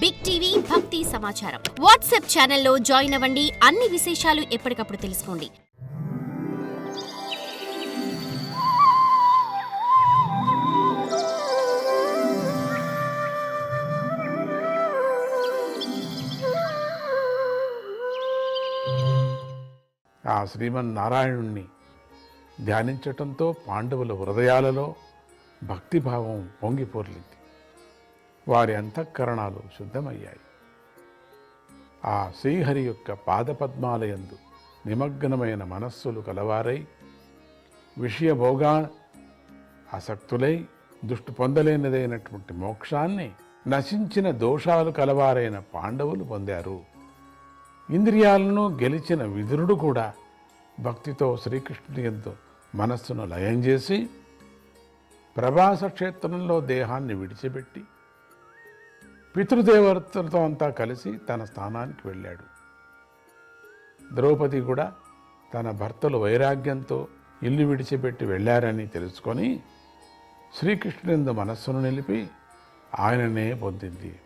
Big TV భక్తి సమాచారం WhatsApp ఛానల్లో జాయిన్ అవ్వండి. అన్ని విశేషాలు ఎప్పటికప్పుడు తెలుసుకోండి. ఆ శ్రీమన్నారాయణుణ్ణి ధ్యానించటంతో పాండవుల హృదయాలలో భక్తిభావం పొంగిపోర్లింది. వారి అంతఃకరణాలు శుద్ధమయ్యాయి. ఆ శ్రీహరి యొక్క పాదపద్మాలయందు నిమగ్నమైన మనస్సులు కలవారై విషయభోగా ఆసక్తులై దుష్టు పొందలేనిదైనటువంటి మోక్షాన్ని నశించిన దోషాలు కలవారైన పాండవులు పొందారు. ఇంద్రియాలను గెలిచిన విదురుడు కూడా భక్తితో శ్రీకృష్ణుని ఎందు మనస్సును లయం చేసి ప్రభాస క్షేత్రంలో దేహాన్ని విడిచిపెట్టి పితృదేవతలతో అంతా కలిసి తన స్థానానికి వెళ్ళాడు. ద్రౌపది కూడా తన భర్తలు వైరాగ్యంతో ఇల్లు విడిచిపెట్టి వెళ్ళారని తెలుసుకొని శ్రీకృష్ణునిందు మనస్సును నిలిపి ఆయననే పొందింది.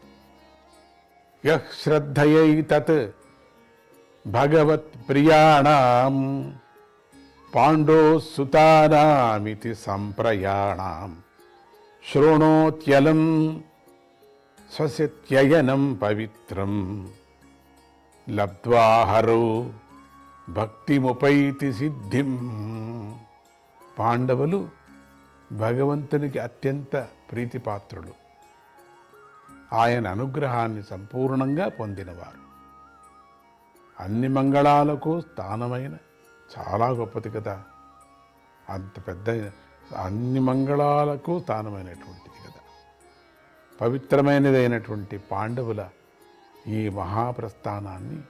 యహ్ శ్రద్ధయై తత్ భగవత్ ప్రియాణం పాండో సుతానామితి సంప్రయాణం. శృణోత్యలం స్వస్యత్యయనం పవిత్రం. లబ్ధ్వాహరో భక్తిముపైతి సిద్ధిం. పాండవులు భగవంతునికి అత్యంత ప్రీతిపాత్రులు. ఆయన అనుగ్రహాన్ని సంపూర్ణంగా పొందినవారు. అన్ని మంగళాలకు స్థానమైన చాలా గొప్పది కదా. అంత పెద్ద అన్ని మంగళాలకు స్థానమైనటువంటి పవిత్రమైనదైనటువంటి పాండవుల ఈ మహాప్రస్థానాన్ని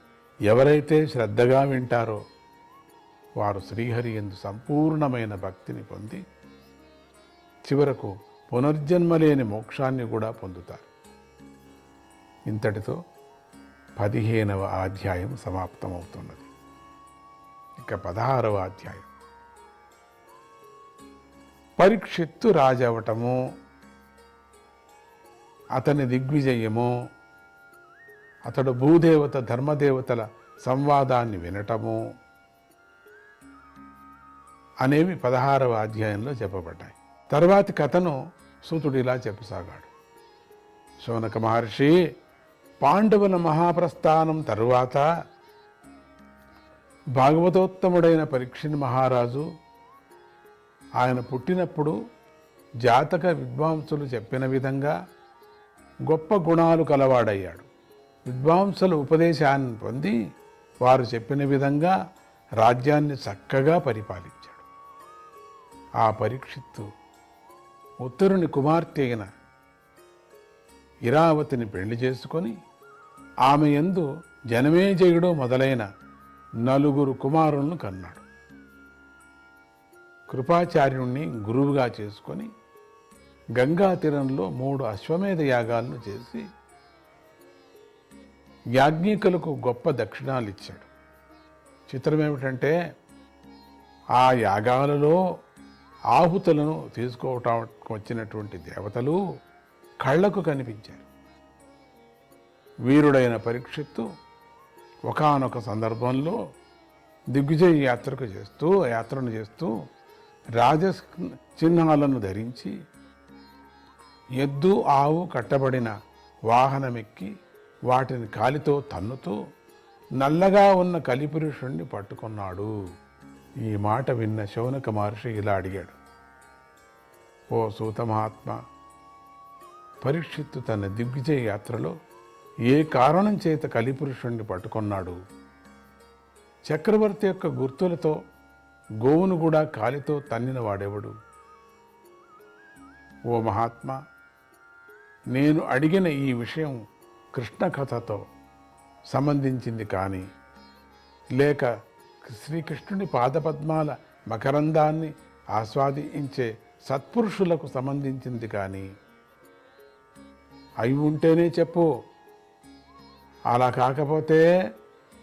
ఎవరైతే శ్రద్ధగా వింటారో వారు శ్రీహరి ఎందు సంపూర్ణమైన భక్తిని పొంది చివరకు పునర్జన్మ లేని మోక్షాన్ని కూడా పొందుతారు. ఇంతటితో పదిహేనవ అధ్యాయం సమాప్తమవుతున్నది. ఇక పదహారవ అధ్యాయం. పరీక్షిత్తు రాజవటము అతని దిగ్విజయము అతడు భూదేవత ధర్మదేవతల సంవాదాన్ని వినటము అనేవి పదహారవ అధ్యాయంలో చెప్పబడ్డాయి. తర్వాతి కథను సూతుడిలా చెప్పసాగాడు. శౌనక మహర్షి పాండవుల మహాప్రస్థానం తరువాత భాగవతోత్తముడైన పరీక్షిణ్ మహారాజు ఆయన పుట్టినప్పుడు జాతక విద్వాంసులు చెప్పిన విధంగా గొప్ప గుణాలు కలవాడయ్యాడు. విద్వాంసుల ఉపదేశాన్ని పొంది వారు చెప్పిన విధంగా రాజ్యాన్ని చక్కగా పరిపాలించాడు. ఆ పరీక్షిత్తు ఉత్తరుని కుమార్తె అయిన ఇరావతిని పెళ్ళి చేసుకొని ఆమె ఎందు జనమేజయుడు మొదలైన నలుగురు కుమారులను కన్నాడు. కృపాచార్యుణ్ణి గురువుగా చేసుకొని గంగా తీరంలో మూడు అశ్వమేధ యాగాలను చేసి యాజ్ఞికులకు గొప్ప దక్షిణాలు ఇచ్చాడు. చిత్రం ఏమిటంటే ఆ యాగాలలో ఆహుతులను తీసుకోవటం వచ్చినటువంటి దేవతలు కళ్ళకు కనిపించారు. వీరుడైన పరీక్షిత్తు ఒకానొక సందర్భంలో దిగ్విజయ యాత్రకు చేస్తూ యాత్రను చేస్తూ రాజ చిహ్నాలను ధరించి ఎద్దు ఆవు కట్టబడిన వాహనమెక్కి వాటిని కాలితో తన్నుతూ నల్లగా ఉన్న కలిపురుషుణ్ణి పట్టుకున్నాడు. ఈ మాట విన్న శౌనక మహర్షి ఇలా అడిగాడు. ఓ సూత మహాత్మ పరీక్షిత్తు తన దిగ్విజయ యాత్రలో ఏ కారణం చేత కలిపురుషుణ్ణి పట్టుకున్నాడు? చక్రవర్తి యొక్క గుర్తులతో గోవును కూడా కాలితో తన్నిన వాడెవడు? ఓ మహాత్మా నేను అడిగిన ఈ విషయం కృష్ణ కథతో సంబంధించింది కానీ లేక శ్రీకృష్ణుని పాదపద్మాల మకరందాన్ని ఆస్వాదించే సత్పురుషులకు సంబంధించింది కానీ అయి ఉంటేనే చెప్పు. అలా కాకపోతే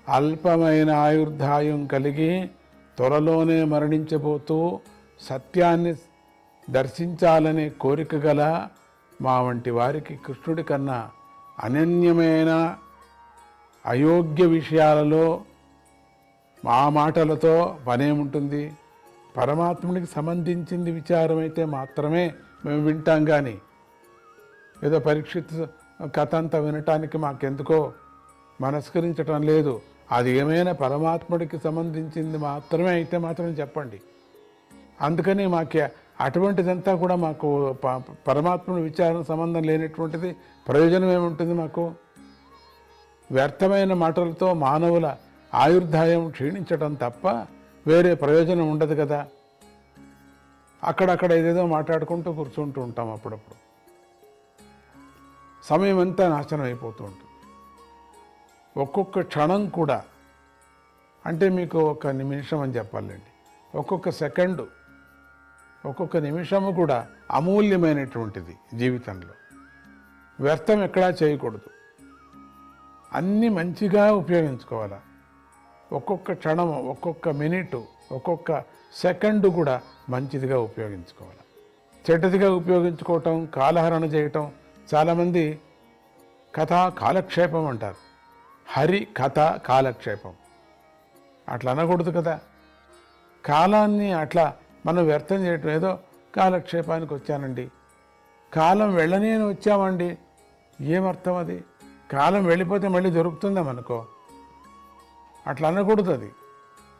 అల్పమైన ఆయుర్దాయం కలిగి త్వరలోనే మరణించబోతూ సత్యాన్ని దర్శించాలనే కోరిక గల మా వంటి వారికి కృష్ణుడి కన్నా అనన్యమైన అయోగ్య విషయాలలో మా మాటలతో పనేముంటుంది పరమాత్మునికి సంబంధించింది విచారం అయితే మాత్రమే మేము వింటాం కానీ ఏదో పరీక్షిత్ కథ అంతా వినటానికి మాకెందుకో మనస్కరించటం లేదు. అది ఏమైనా పరమాత్ముడికి సంబంధించింది మాత్రమే అయితే మాత్రం చెప్పండి. అందుకని మాకు అటువంటిదంతా కూడా మాకు ప- విచారణ సంబంధం లేనటువంటిది ప్రయోజనం ఏముంటుంది మాకు? వ్యర్థమైన మాటలతో మానవుల ఆయుర్దాయం క్షీణించడం తప్ప వేరే ప్రయోజనం ఉండదు కదా. అక్కడక్కడ ఏదేదో మాట్లాడుకుంటూ కూర్చుంటూ ఉంటాం అప్పుడప్పుడు. సమయం అంతా నాశనం అయిపోతూ ఉంటుంది. ఒక్కొక్క క్షణం కూడా అంటే మీకు ఒక నిమిషం అని చెప్పాలండి. ఒక్కొక్క సెకండు ఒక్కొక్క నిమిషము కూడా అమూల్యమైనటువంటిది జీవితంలో. వ్యర్థం ఎక్కడా చేయకూడదు. అన్నీ మంచిగా ఉపయోగించుకోవాలి. ఒక్కొక్క క్షణము ఒక్కొక్క మినిటు ఒక్కొక్క సెకండ్ కూడా మంచిదిగా ఉపయోగించుకోవాలి. చెడ్డదిగా ఉపయోగించుకోవటం కాలహరణ చేయటం చాలామంది కథా కాలక్షేపం అంటారు. హరి కథ కాలక్షేపం. అట్లా అనకూడదు కదా. కాలాన్ని అట్లా మనం వ్యర్థం చేయటం ఏదో కాలక్షేపానికి వచ్చానండి. కాలం వెళ్ళనే వచ్చామండి. ఏమర్థం అది? కాలం వెళ్ళిపోతే మళ్ళీ దొరుకుతుందా మనకో అట్లా అనకూడదు అది.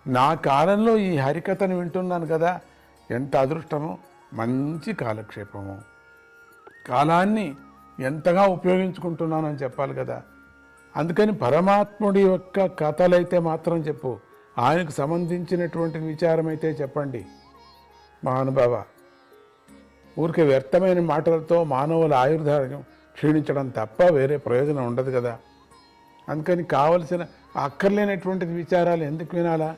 నా కాలంలో ఈ హరికథను వింటున్నాను కదా ఎంత అదృష్టమో మంచి కాలక్షేపము. కాలాన్ని ఎంతగా ఉపయోగించుకుంటున్నానని చెప్పాలి కదా. అందుకని పరమాత్ముడి యొక్క కథలైతే మాత్రం చెప్పు. ఆయనకు సంబంధించినటువంటి విచారమైతే చెప్పండి. మహానుభావ ఊరికే వ్యర్థమైన మాటలతో మానవుల ఆయుర్దాయం క్షీణించడం తప్ప వేరే ప్రయోజనం ఉండదు కదా. అందుకని కావలసిన అక్కర్లేనటువంటి విచారాలు ఎందుకు వినాలా?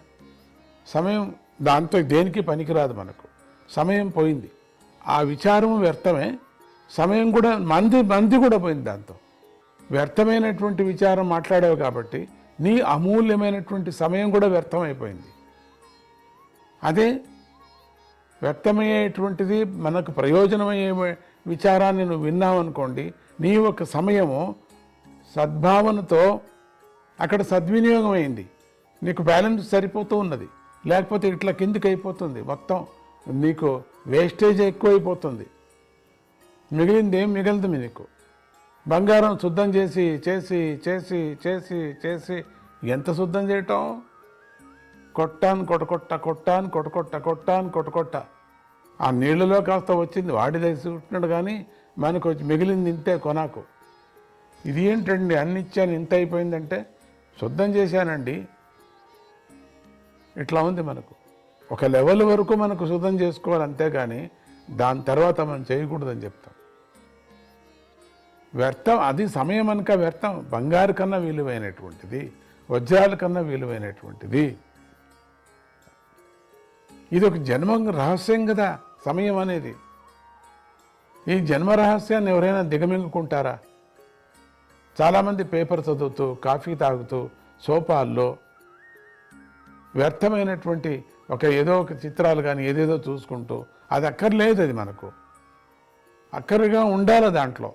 సమయం దాంతో దేనికి పనికిరాదు మనకు. సమయం పోయింది. ఆ విచారము వ్యర్థమే. సమయం కూడా మంది మంది కూడా పోయింది దాంతో. వ్యర్థమైనటువంటి విచారం మాట్లాడావు కాబట్టి నీ అమూల్యమైనటువంటి సమయం కూడా వ్యర్థమైపోయింది. అదే వ్యక్తమయ్యేటువంటిది మనకు ప్రయోజనమయ్యే విచారాన్ని నువ్వు విన్నావనుకోండి నీ యొక్క సమయము సద్భావనతో అక్కడ సద్వినియోగం అయింది నీకు బ్యాలెన్స్ సరిపోతూ ఉన్నది. లేకపోతే ఇట్లా కిందికి అయిపోతుంది మొత్తం. నీకు వేస్టేజ్ ఎక్కువైపోతుంది. మిగిలింది ఏం మిగిలింది నీకు బంగారం శుద్ధం చేసి చేసి చేసి చేసి చేసి ఎంత శుద్ధం చేయటం? కొట్టాను కొట్టకొట్ట కొట్టాను కొట్టకొట్ట కొట్టాను కొట్టకొట్ట ఆ నీళ్ళలో కాస్త వచ్చింది వాడి తీసుకుంటున్నాడు కానీ మనకు వచ్చి మిగిలింది ఇంతే కొనాకు. ఇది ఏంటండి? అన్నిచ్చాను ఇంత అయిపోయిందంటే శుద్ధం చేశానండి. ఇట్లా ఉంది మనకు. ఒక లెవెల్ వరకు మనకు శుద్ధం చేసుకోవాలి అంతేగాని దాని తర్వాత మనం చేయకూడదని చెప్తాం. వ్యర్థం అది సమయం అనక వ్యర్థం. బంగారు కన్నా విలువైనటువంటిది వజ్రాల కన్నా విలువైనటువంటిది. ఇది ఒక జన్మ రహస్యం కదా సమయం అనేది. ఈ జన్మ రహస్యాన్ని ఎవరైనా దిగమింగుకుంటారా? చాలామంది పేపర్ చదువుతూ కాఫీ తాగుతూ సోఫాల్లో వ్యర్థమైనటువంటి ఒక ఏదో ఒక చిత్రాలు కానీ ఏదేదో చూసుకుంటూ అది అక్కర్లేదు అది మనకు. అక్కరగా ఉండాలి దాంట్లో.